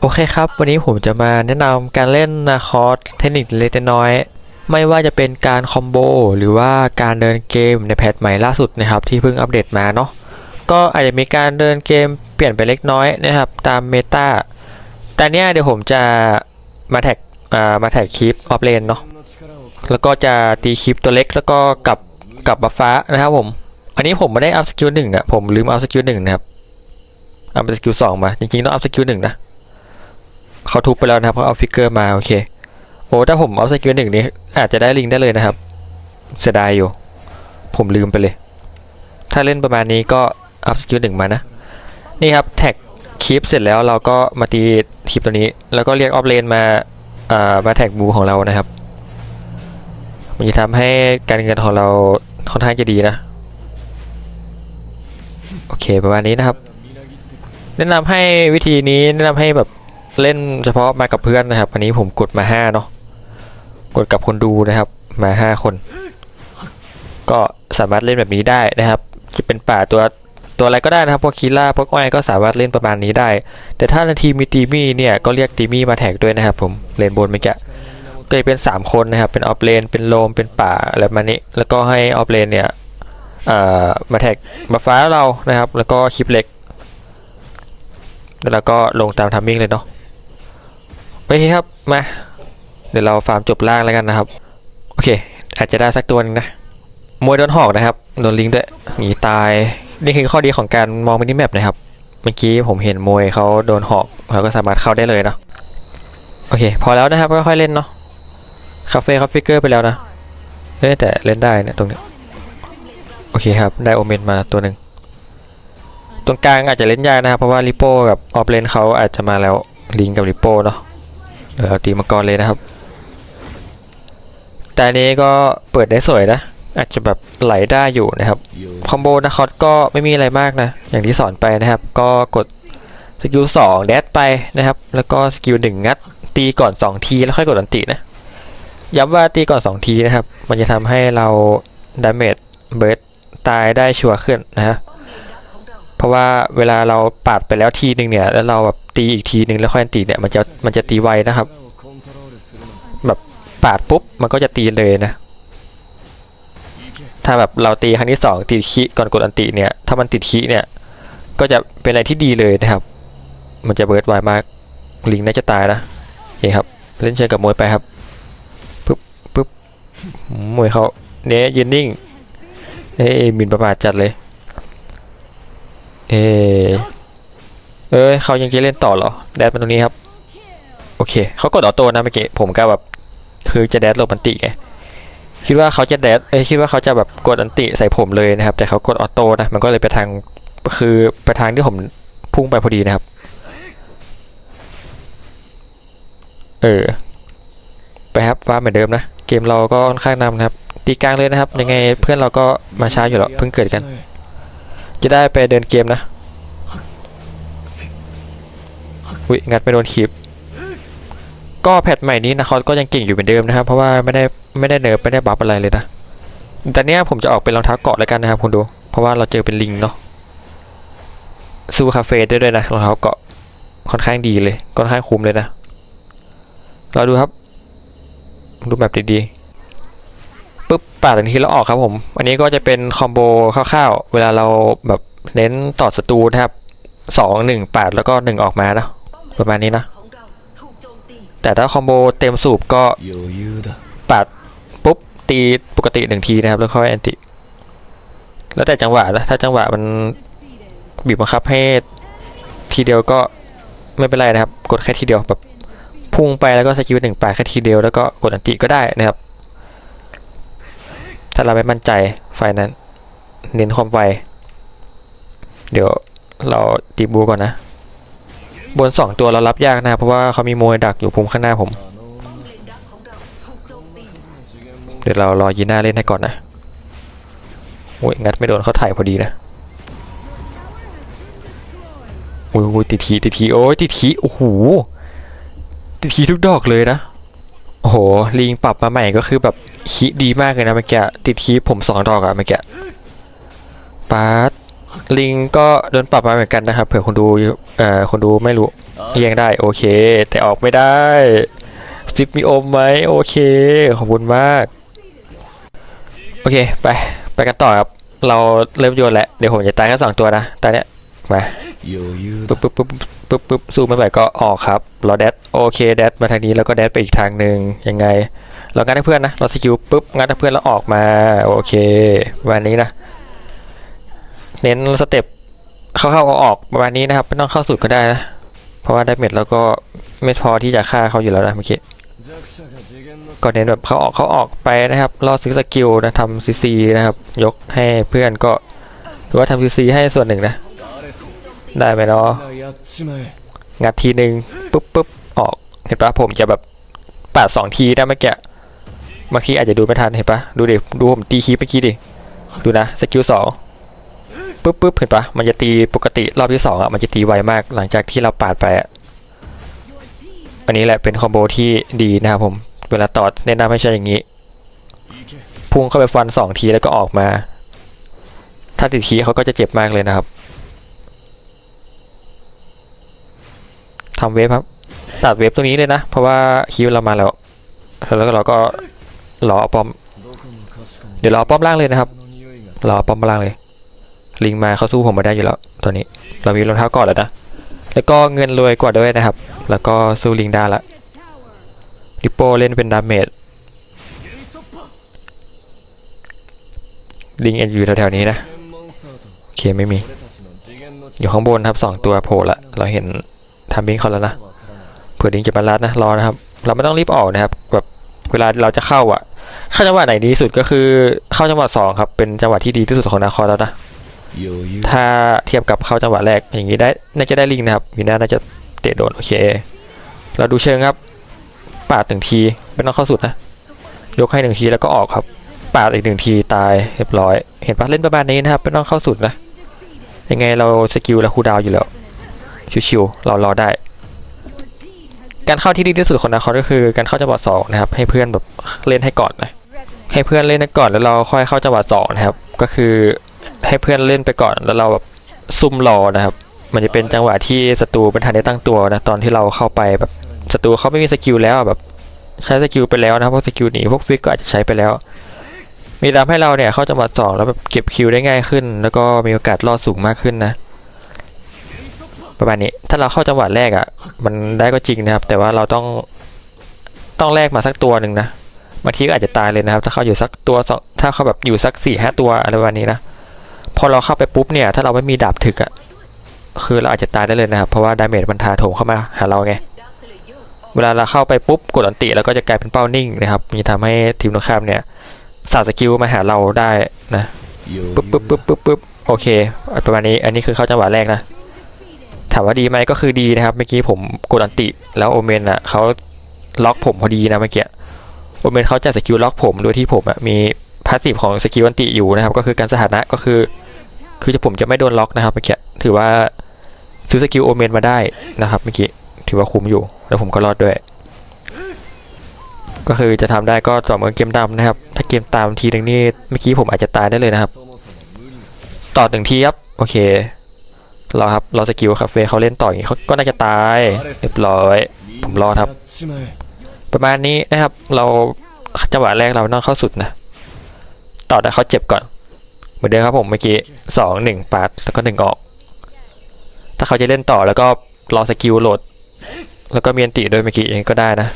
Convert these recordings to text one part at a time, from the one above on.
โอเคครับ วันนี้ผมจะมาแนะนำการเล่นนาคอร์สเทคนิคเล็กน้อย ไม่ว่าจะเป็นการคอมโบหรือว่าการเดินเกมในแพทใหม่ล่าสุดนะครับ ที่เพิ่งอัปเดตมาเนาะก็อาจจะมีการเดินเกมเปลี่ยนไปเล็กน้อยนะครับ ตามเมตาแต่เนี้ยเดี๋ยวผมจะมาแท็กอ่ามาแท็กคลิปออฟเลนเนาะแล้วก็จะตีคลิปตัวเล็กแล้วก็กลับกลับบัฟฟ้านะครับผม อันนี้ผมไม่ได้อัพสกิลหนึ่งอะผมลืมอัพสกิลหนึ่งนะครับอาเป็นสกิลสองมาจริงๆต้องอัพสกิลหนึ่งนะ เขาทุบไปแล้วนะครับเขาเอาฟิกเกอร์มาโอเคโอ้ถ้าผมเอาสกิลหนึ่งนี้อาจจะได้ลิงได้เลยนะครับ เสียดายอยู่ ผมลืมไปเลย ถ้าเล่นประมาณนี้ก็อัพสกิลหนึ่งมานะ นี่ครับแท็กคลิปเสร็จแล้วเราก็มาตีคลิปตัวนี้ แล้วก็เรียกออฟเลนมาอ่ามาแท็กบูของเรานะครับ มันจะทำให้การเงินของเราค่อนข้างจะดีนะ โอเคประมาณนี้นะครับ แนะนำให้วิธีนี้แนะนำให้แบบ เล่นเฉพาะมากับเพื่อนนะครับ อันนี้ผมกดมาห้าเนาะกดกับคนดูนะครับมาห้าคน ก็สามารถเล่นแบบนี้ได้นะครับ จะเป็นป่าตัวตัวอะไรก็ได้นะครับพวกคีล่าพวกอ้อยก็สามารถเล่นประมาณนี้ได้ แต่ถ้านาทีมีตีมี่เนี่ยก็เรียกตีมี่มาแท็กด้วยนะครับ ผมเลนบนเมื่อกี้ก็จะเป็น 3 คนนะครับ เป็นออฟเลน เป็นโลม เป็นป่าอะไรมานี้ แล้วก็ให้ออฟเลนเนี่ยเอ่อมาแท็กมาฟ้าเรานะครับ แล้วก็คลิปเล็ก แล้วก็ลงตามทัมมิ่งเลยเนาะ โอเคครับ มา เดี๋ยวเราฟาร์มจบล่างแล้วกันนะครับ โอเค อาจจะได้สักตัวหนึงนะมวยโดนหอกนะครับ โดนลิงด้วย หนีตาย นี่คือข้อดีของการมองมินิแมปนะครับ เมื่อกี้ผมเห็นมวยเขาโดนหอกเราก็สามารถเข้าได้เลยเนาะ โอเค พอแล้วนะครับ ก็ค่อยเล่นเนาะ คาเฟ่เขาฟิกเกอร์ไปแล้วนะเฮ้ยแต่เล่นได้เนี่ยตรงนี้ โอเคครับ ได้โอเมนมาตัวหนึ่งตรงกลางอาจจะเล่นยากนะครับ เพราะว่าริโป้กับออฟเลนเขาอาจจะมาแล้วลิงกับริโป้เนาะ เดี๋ยวเราตีมังกรเลยนะครับ แต่นี้ก็เปิดได้สวยนะ อาจจะแบบไหลได้อยู่นะครับ คอมโบนะคอตก็ไม่มีอะไรมากนะ อย่างที่สอนไปนะครับ ก็กดสกิลสองแดดไปนะครับ แล้วก็สกิลหนึ่งงัด ตีก่อน2ทีแล้วค่อยกดอันตินะ ย้ำว่าตีก่อน2ทีนะครับ มันจะทำให้เราดาเมจเบิร์ดตายได้ชัวร์ขึ้นนะฮะ เพราะว่าเวลาเราปาดไปแล้วทีหนึ่งเนี่ย แล้วเราแบบตีอีกทีหนึ่งแล้วค่อยอันตีเนี่ยมันจะมันจะตีไวนะครับ แบบปาดปุ๊บมันก็จะตีเลยนะ ถ้าแบบเราตีครั้งที่สองติดคีก่อนกดอันติเนี่ย ถ้ามันติดคีเนี่ย ก็จะเป็นอะไรที่ดีเลยนะครับ มันจะเบิร์ดไวมากลิงน่าจะตายนะโอเคครับ เล่นเชิงกับมวยไปครับปึ๊บปึ๊บมวยเขาเนี้ยยืนนิ่งเอ้ยหมินประมาทจัดเลย เอเอ้ยเขายังจะเล่นต่อเหรอ แดดมาตรงนี้ครับ โอเค เขากดออโต้นะเมื่อกี้ ผมก็แบบ คือจะแดดหลบอันติไง คิดว่าเขาจะแดดเอ้ยคิดว่าเขาจะแบบกดอันติใส่ผมเลยนะครับ แต่เขากดออโต้นะ มันก็เลยไปทาง คือไปทางที่ผมพุ่งไปพอดีนะครับ เออ ไปครับฟ้าเหมือนเดิมนะ เกมเราก็ค่อนข้างนำนะครับ ตีกลางเลยนะครับ ยังไงเพื่อนเราก็มาช้าอยู่แล้ว เพิ่งเกิดกัน จะได้ไปเดินเกมนะอุ้ยงัดไปโดนคีบก็แพทใหม่นี้นะเขาก็ยังเก่งอยู่เหมือนเดิมนะครับ เพราะว่าไม่ได้ไม่ได้เนิร์ฟไม่ได้บัฟอะไรเลยนะแต่เนี้ยผมจะออกเป็นรองเท้าเกาะแล้วกันนะครับคุณดู เพราะว่าเราเจอเป็นลิงเนาะสู้คาเฟ่ได้ด้วยนะรองเท้าเกาะค่อนข้างดีเลยค่อนข้างคุ้มเลยนะเราดูครับ ดูแบบดีๆ ปาดหนึ่งทีแล้วออกครับผม อันนี้ก็จะเป็นคอมโบคร่าวๆ เวลาเราแบบเน้นต่อศัตรูนะครับสองหนึ่งปาดแล้วก็หนึ่งออกมาเนาะประมาณนี้นะ แต่ถ้าคอมโบเต็มสูบก็ปาดปุ๊บตีปกติหนึ่งทีนะครับ แล้วค่อยแอนติ แล้วแต่จังหวะนะถ้าจังหวะมันบีบบังคับให้ทีเดียวก็ไม่เป็นไรนะครับ กดแค่ทีเดียวแบบพุ่งไปแล้วก็สกิลหนึ่งปาดแค่ทีเดียวแล้วก็กดอันติก็ได้นะครับ ถ้าเราไม่มั่นใจไฟนั้น เน้นความไว เดี๋ยวเราตีบูก่อนนะ บนสองตัวเรารับยากนะ เพราะว่าเขามีมวยดักอยู่พุ่มข้างหน้าผม เดี๋ยวเรารอยีน่าเล่นให้ก่อนนะโอ้ยงัดไม่โดนเขาถ่ายพอดีนะโอ้ยโอ้ยติดทีติดทีโอ้ยติดทีโอ้โหติดทีทุกดอกเลยนะ โอ้โหลิงปรับมาใหม่ก็คือแบบคีดีมากเลยนะเมื่อกี้ติดทีผมสองดอกอะเมื่อกี้ปาร์ตลิงก็โดนปรับมาเหมือนกันนะครับเผื่อคนดูเอ่อคนดูไม่รู้เลี่ยงได้โอเค แต่ออกไม่ได้ซิปมีอมไหมโอเค ขอบคุณมาก โอเค ไป ไปกันต่อครับ เราเริ่มโยนแล้ว เดี๋ยวผมจะตายแค่สองตัวนะตอนเนี้ย มาปุ๊บปุ๊บปุ๊บปุ๊บปุ๊บซูมไปไหนก็ออกครับรอแดดโอเคแดดมาทางนี้แล้วก็แดดไปอีกทางหนึ่งยังไง เรางัดให้เพื่อนนะเราสกิลปุ๊บงัดให้เพื่อนแล้วออกมาโอเควันนี้นะ เน้นสเต็ปเข้าๆออกประมาณนี้นะครับไม่ต้องเข้าสุดก็ได้นะ เพราะว่าได้เม็ดแล้วก็ไม่พอที่จะฆ่าเขาอยู่แล้วนะเมื่อกี้ก็เน้นแบบเขาออกเขาออกไปนะครับรอซื้อสกิลนะทำซีซีนะครับ ยกให้เพื่อนก็หรือว่าทำซีซีให้ส่วนหนึ่งนะ ได้ไหมเนาะงัดทีหนึ่งปุ๊บปุ๊บออกเห็นปะผมจะแบบปาดสองทีได้เมื่อกี้เมื่อกี้อาจจะดูไม่ทันเห็นปะดูดิดูผมตีคีบเมื่อกี้ดิดูนะสกิลสองปุ๊บปุ๊บเห็นปะมันจะตีปกติรอบที่สองอะมันจะตีไวมากหลังจากที่เราปาดไปอะอันนี้แหละเป็นคอมโบที่ดีนะครับผมเวลาตอดแนะนำให้ใช้อย่างนี้พุ่งเข้าไปฟันสองทีแล้วก็ออกมา ถ้าติดคีเขาก็จะเจ็บมากเลยนะครับ ทำเวฟครับ ตัดเวฟตรงนี้เลยนะ เพราะว่าคิวเรามาแล้ว แล้วเราก็รอป้อม เดี๋ยวรอป้อมล่างเลยนะครับรอป้อมล่างเลย ลิงมาเขาสู้ผมมาได้อยู่แล้วตัวนี้ เรามีรองเท้าก่อนแล้วนะ แล้วก็เงินรวยกว่าด้วยนะครับ แล้วก็สู้ลิงได้ละดิปโปเล่นเป็นดาเมจลิงเอ็นอยู่แถวๆนี้นะ โอเคไม่มี อยู่ข้างบนครับสองตัวโผล่ละ เราเห็น ทำมิ้งเขาแล้วนะเผื่อดิงจะมาลัดนะรอนะครับ เราไม่ต้องรีบออกนะครับแบบเวลาเราจะเข้าอะ เข้าจังหวะไหนดีสุดก็คือเข้าจังหวะสองครับเป็นจังหวะที่ดีที่สุดของนาคอแล้วนะถ้าเทียบกับเข้าจังหวะแรกอย่างนี้ได้น่าจะได้ลิงนะครับมีน่น่าจะเตะโดนโอเคเราดูเชิงครับปาดหนึ่งทีไม่ต้องเข้าสุดนะยกให้หนึ่งทีแล้วก็ออกครับปาดอีกหนึ่งทีตายเรียบร้อย เห็นปะเล่นประมาณนี้นะครับไม่ต้องเข้าสุดนะยังไงเราสกิลและคูดาวอยู่แล้ว ชิวๆเรารอได้ การเข้าที่ดีที่สุดของนาคอก็คือการเข้าจังหวะสองนะครับ ให้เพื่อนแบบเล่นให้ก่อนนะให้เพื่อนเล่นให้ก่อนแล้วเราค่อยเข้าจังหวะสองนะครับ ก็คือให้เพื่อนเล่นไปก่อนแล้วเราแบบซุ่มรอนะครับ มันจะเป็นจังหวะที่ศัตรูเป็นทันได้ตั้งตัวนะตอนที่เราเข้าไปแบบศัตรูเขาไม่มีสกิลแล้วแบบใช้สกิลไปแล้วนะเพราะสกิลหนีพวกฟิกก็อาจจะใช้ไปแล้ว มีทำให้เราเนี่ยเข้าจังหวะสองแล้วแบบเก็บคิวได้ง่ายขึ้น แล้วก็มีโอกาสรอดสูงมากขึ้นนะ ประมาณนี้ ถ้าเราเข้าจังหวะแรกอะ่ะ มันได้ก็จริงนะครับ แต่ว่าเราต้องต้องแลกมาสักตัวหนึ่งนะบางทีก็อาจจะตายเลยนะครับ ถ้าเขาอยู่สักตัวสองถ้าเขาแบบอยู่สักสี่ห้าตัวอะไรประมาณนี้นะพอเราเข้าไปปุ๊บเนี่ย ถ้าเราไม่มีดาบถึกอะ่ะคือเราอาจจะตายได้เลยนะครับ เพราะว่าดาเมจมันถาโถมเข้ามาหาเราไงเวลาเราเข้าไปปุ๊บกดอันติแล้วก็จะกลายเป็นเป้านิ่งนะครับมันจะทำให้ทีมตรงข้ามเนี่ยสาดสกิลมาหาเราได้นะปึ๊บปึ๊บปึ๊บปึ๊บปึ๊บโอเคประมาณนี้อันนี้คือเข้าจังหวะแรกนะ ถามว่าดีไหมก็คือดีนะครับ เมื่อกี้ผมกดอันติแล้วโอเมนอะเขาล็อกผมพอดีนะเมื่อกี้โอเมนเขาจะสกิลล็อกผมโดยที่ผมอะมีพาสซีฟของสกิลอันติอยู่นะครับ ก็คือการสถานะก็คือ คือจะผมจะไม่โดนล็อกนะครับเมื่อกี้ถือว่าซื้อสกิลโอเมนมาได้นะครับเมื่อกี้ถือว่าคุ้มอยู่ แล้วผมก็รอดด้วย ก็คือจะทำได้ก็ต่อเมื่อเกมดำนะครับ ถ้าเกมตามทีนึงนี่เมื่อกี้ผมอาจจะตายได้เลยนะครับ ต่อหนึ่งทีครับ โอเค รอครับรอสกิลคาเฟ่เขาเล่นต่ออย่างนี้เขาก็น่าจะตายเรียบร้อย ผมรอครับ ประมาณนี้นะครับ เราจังหวะแรกเราต้องเข้าสุดนะต่อแต่เขาเจ็บก่อน เหมือนเดิมครับผมเมื่อกี้สองหนึ่งปาดแล้วก็หนึ่งออก ถ้าเขาจะเล่นต่อแล้วก็รอสกิลโหลด แล้วก็เมียนติด้วยเมื่อกี้เองก็ได้นะ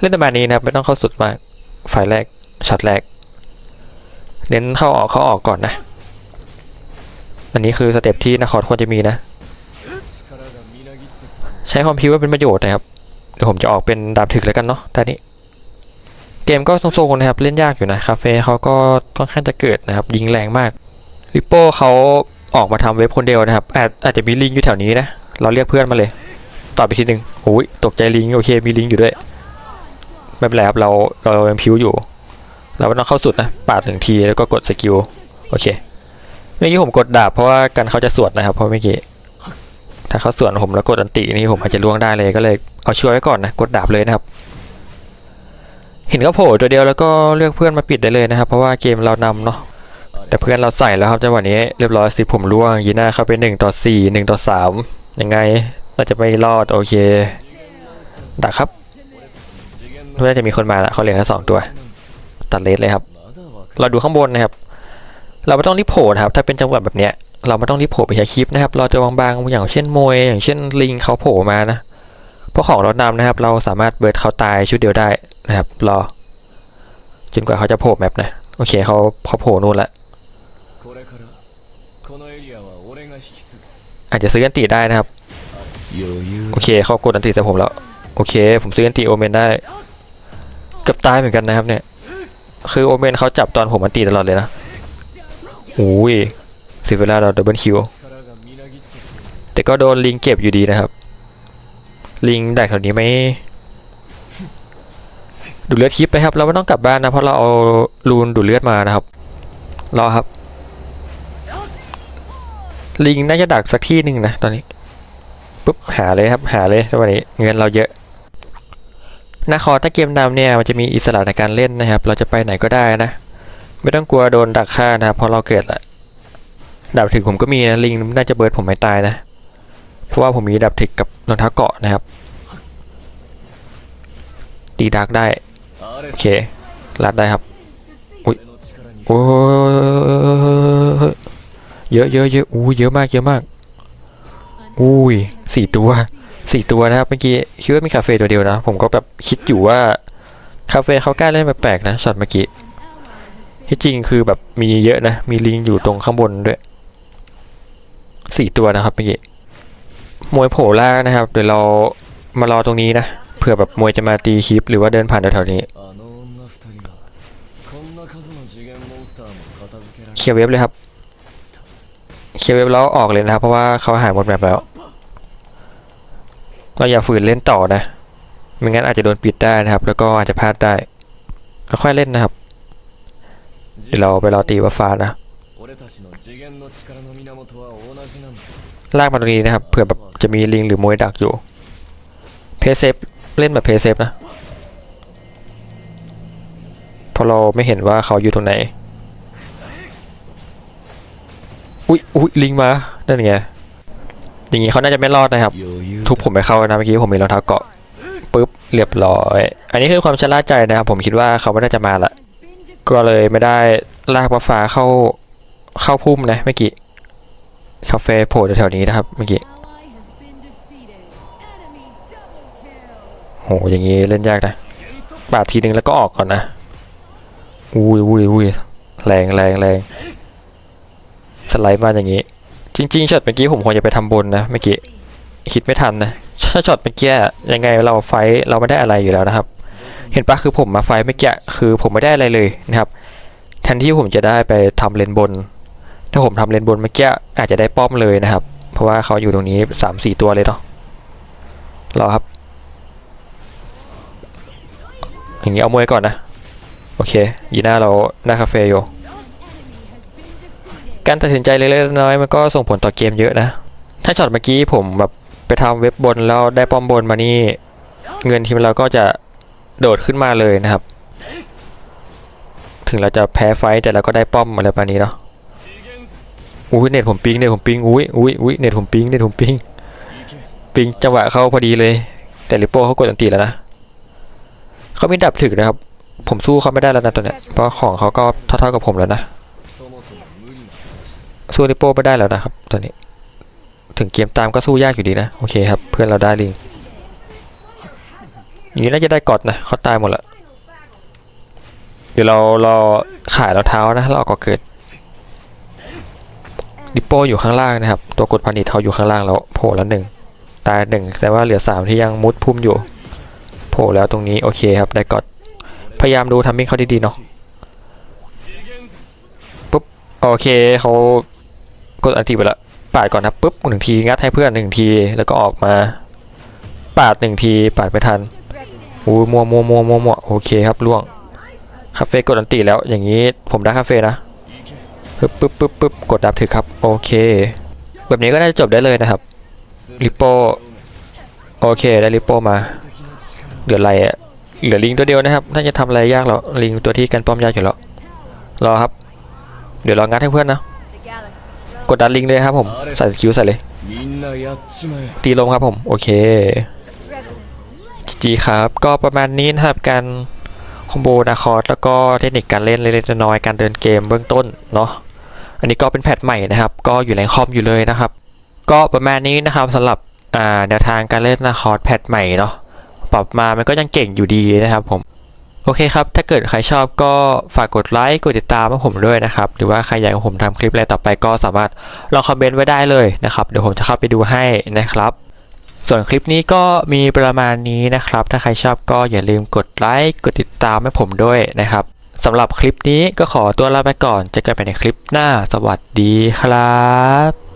เล่นประมาณนี้นะครับไม่ต้องเข้าสุดมากฝ่ายแรกช็อตแรก เน้นเข้าออกเข้าออกก่อนนะ อันนี้คือสเต็ปที่นักขอดควรจะมีนะ ใช้ความพิวเป็นประโยชน์นะครับ เดี๋ยวผมจะออกเป็นดาบถึกแล้วกันเนาะตอนนี้ เกมก็ทรงๆนะครับ เล่นยากอยู่นะคาเฟ่เขาก็ค่อนข้างจะเกิดนะครับ ยิงแรงมากริปโป้เขาออกมาทำเว็บคนเดียวนะครับ อาอาจจะมีลิงอยู่แถวนี้นะ เราเรียกเพื่อนมาเลย ตอบไปทีหนึ่งโอ้ยตกใจลิงโอเคมีลิงอยู่ด้วย ไม่เป็นไรครับเราเรายังพิวอยู่ เราต้องเข้าสุดนะปาดหนึ่งทีแล้วก็กดสกิลโอเค เมื่อกี้ผมกดดาบเพราะว่ากันเขาจะสวดนะครับเพราะเมื่อกี้ถ้าเขาสวดผมแล้วกดอันตินี่ผมอาจจะล่วงได้เลยก็เลยเอาช่วยไว้ก่อนนะกดดาบเลยนะครับ เห็นก็โผล่ตัวเดียวแล้วก็เลือกเพื่อนมาปิดได้เลยนะครับ เพราะว่าเกมเรานำเนาะแต่เพื่อนเราใส่แล้วครับจังหวะนี้เรียบร้อยสิผมล่วงยีน่าเข้าไปหนึ่งต่อสี่หนึ่งต่อสามยังไงเราจะไม่รอดโอเคดักครับน่าจะมีคนมาละเขาเหลือแค่สองตัว ตัดเลสเลยครับ เราดูข้างบนนะครับ เราไม่ต้องรีบโผล่ครับ ถ้าเป็นจังหวัดแบบเนี้ย เราไม่ต้องรีบโผล่ไปใช้คลิปนะครับ เราจอบางๆ อย่างเช่นมวย อย่างเช่นลิงเขาโผล่มานะ เพราะของเรานำนะครับ เราสามารถเบิร์ดเขาตายชุดเดียวได้นะครับ รอ จนกว่าเขาจะโผล่แมปนะ โอเคเขาเขาโผล่นู่นละ อาจจะซื้อกันติได้นะครับ โอเคเขากดอันติใส่ผมแล้ว โอเค ผมซื้ออันติโอเมนได้กับตายเหมือนกันนะครับเนี่ย คือโอเมนเขาจับตอนผมอันตีตลอดเลยนะ โอ้ยซิเวล่าเราดับเบิลคิวแต่ก็โดนลิงเก็บอยู่ดีนะครับ ลิงแดกแถวนี้ไหมดูเลือดคลิปไปครับ เราไม่ต้องกลับบ้านนะ เพราะเราเอาลูนดูเลือดมานะครับ รอครับ ลิงน่าจะดักสักที่หนึ่งนะตอนนี้ปุ๊บหาเลยครับหาเลยวันนี้เงินเราเยอะนะคอถ้าเกมดำเนี่ยมันจะมีอิสระในการเล่นนะครับ เราจะไปไหนก็ได้นะ ไม่ต้องกลัวโดนดักฆ่านะเพราะเราเกิดละดับถึกผมก็มีนะลิงน่าจะเบิร์ดผมไม่ตายนะ เพราะว่าผมมีดับถึกกับรองเท้าเกาะนะครับ ตีดักได้ โอเคลัดได้ครับอุ้ยโอ้เยอะเยอะเยอะอู้เยอะมากเยอะมากอุ้ยสี่ตัวสี่ตัวนะครับเมื่อกี้คิดว่ามีคาเฟ่ตัวเดียวนะ ผมก็แบบคิดอยู่ว่า คาเฟ่เขากล้าเล่นแปลกๆนะช็อตเมื่อกี้ ที่จริงคือแบบมีเยอะนะ มีลิงอยู่ตรงข้างบนด้วยสี่ตัวนะครับมีมวยโผล่ล่านะครับ เดี๋ยวเรามารอตรงนี้นะ เผื่อแบบมวยจะมาตีคลิป หรือว่าเดินผ่านแถวๆนี้ เคลียเว็บเลยครับ เคลียเว็บแล้วออกเลยนะครับ เพราะว่าเขาหายหมดแมปแล้ว เราอย่าฝืนเล่นต่อนะ ไม่งั้นอาจจะโดนปิดได้นะครับ แล้วก็อาจจะพลาดได้ค่อยๆเล่นนะครับ เราไปรอตีว่าฟ้านะลากมาตรงนี้นะครับเผื่อแบบจะมีลิงหรือมวยดักอยู่ เพเซฟเล่นแบบเพเซฟนะเพราะเราไม่เห็นว่าเขาอยู่ตรงไหนอุ้ยอุ้ยลิงมานั่นไงอย่างงี้เขาน่าจะไม่รอดนะครับ ทุบผมไปเข้านะเมื่อกี้ผมมีรองเท้าเกาะปุ๊บเรียบร้อย อันนี้คือความชะล่าใจนะครับ ผมคิดว่าเขาไม่น่าจะมาละ ก็เลยไม่ได้ลากฟ้าฟ้าเข้าเข้าพุ่มนะเมื่อกี้คาเฟ่โผล่แถวๆนี้นะครับเมื่อกี้โหอย่างงี้เล่นยากนะปาดทีนึงแล้วก็ออกก่อนนะอุ้ยอุ้ยอุ้ยแรงแรงแรงสไลด์มาอย่างงี้ จริงๆช็อตเมื่อกี้ผมควรจะไปทำบนนะเมื่อกี้คิดไม่ทันนะถ้าช็อตเมื่อกี้ยังไงเราไฟเราไม่ได้อะไรอยู่แล้วนะครับ เห็นปะคือผมมาไฟท์เมื่อกี้คือผมไม่ได้อะไรเลยนะครับแทนที่ผมจะได้ไปทำเลนบน ถ้าผมทำเลนบนเมื่อกี้อาจจะได้ป้อมเลยนะครับ เพราะว่าเขาอยู่ตรงนี้สามสี่ตัวเลยเนาะรอครับ อย่างนี้เอามวยก่อนนะ โอเคยีน้าเราหน้าคาเฟ่อยู่การตัดสินใจเล็กๆน้อยๆมันก็ส่งผลต่อเกมเยอะนะ ถ้าช็อตเมื่อกี้ผมแบบไปทำเว็บบนแล้วได้ป้อมบนมานี่ เงินทีมเราก็จะ โดดขึ้นมาเลยนะครับ ถึงเราจะแพ้ไฟแต่เราก็ได้ป้อมอะไรประมาณนี้เนาะอุ้ยเน็ตผมปิงเน็ตผมปิงอุ้ยอุ้ยอุ้ยเน็ตผมปิงเน็ตผมปิงปิงจังหวะเขาพอดีเลย แต่ลิโป้เขากดอันตีแล้วนะเขามีดับถึกนะครับ ผมสู้เขาไม่ได้แล้วนะตอนเนี้ยเพราะของเขาก็เท่าๆกับผมแล้วนะสู้ลิโป้ไม่ได้แล้วนะครับตอนนี้ ถึงเกมตามก็สู้ยากอยู่ดีนะโอเคครับ เพื่อนเราได้ลิง อย่างนี้น่าจะได้กอดนะเขาตายหมดละเดี๋ยวเรารอขายเราเท้านะเราก็เกิดลิโป้อยู่ข้างล่างนะครับ ตัวกดพันิชเขาอยู่ข้างล่างแล้วโผล่แล้วหนึ่งตายหนึ่งแต่ว่าเหลือสามที่ยังมุดพุ่มอยู่ โผล่แล้วตรงนี้โอเคครับได้กอดพยายามดูทัมมิ่งเขาดีๆเนาะปุ๊บโอเคเขากดอันติไปแล้วปาดก่อนนะปุ๊บหนึ่งทีงัดให้เพื่อนหนึ่งทีแล้วก็ออกมา ปาดหนึ่งทีปาดไม่ทัน อู้มัวมัวมัวมัวมัวโอเคครับล่วงคาเฟ่กดอันตีแล้วอย่างนี้ผมได้คาเฟ่นะปึ๊บปึ๊บปึ๊บปึ๊บกดดับถือครับโอเค แบบนี้ก็น่าจะจบได้เลยนะครับริปโปโอเคได้ริปโปมาเหลืออะไรอะเหลือลิงตัวเดียวนะครับน่าจะทำอะไรยากหรอลิงตัวที่กันป้อมยากอยู่แล้วรอครับ เดี๋ยวรองัดให้เพื่อนนะกดดันลิงเลยครับผมใส่คิวใส่เลยตีลมครับผม โอเค จีครับ ก็ประมาณนี้นะครับการคอมโบนาคอร์สแล้วก็เทคนิคการเล่นเล็กๆน้อยๆการเดินเกมเบื้องต้นเนาะอันนี้ก็เป็นแพทใหม่นะครับ ก็อยู่ในคอมอยู่เลยนะครับ ก็ประมาณนี้นะครับสำหรับแนวทางการเล่นนาคอร์สแพทใหม่เนาะปรับมามันก็ยังเก่งอยู่ดีนะครับผมโอเคครับ ถ้าเกิดใครชอบก็ฝากกดไลค์ กดติดตามให้ผมด้วยนะครับ หรือว่าใครอยากให้ผมทำคลิปอะไรต่อไปก็สามารถลองคอมเมนต์ไว้ได้เลยนะครับ เดี๋ยวผมจะเข้าไปดูให้นะครับ ส่วนคลิปนี้ก็มีประมาณนี้นะครับ ถ้าใครชอบก็อย่าลืมกดไลค์กดติดตามให้ผมด้วยนะครับสำหรับคลิปนี้ก็ขอตัวลาไปก่อนเจอกันใหม่ในคลิปหน้า สวัสดีครับ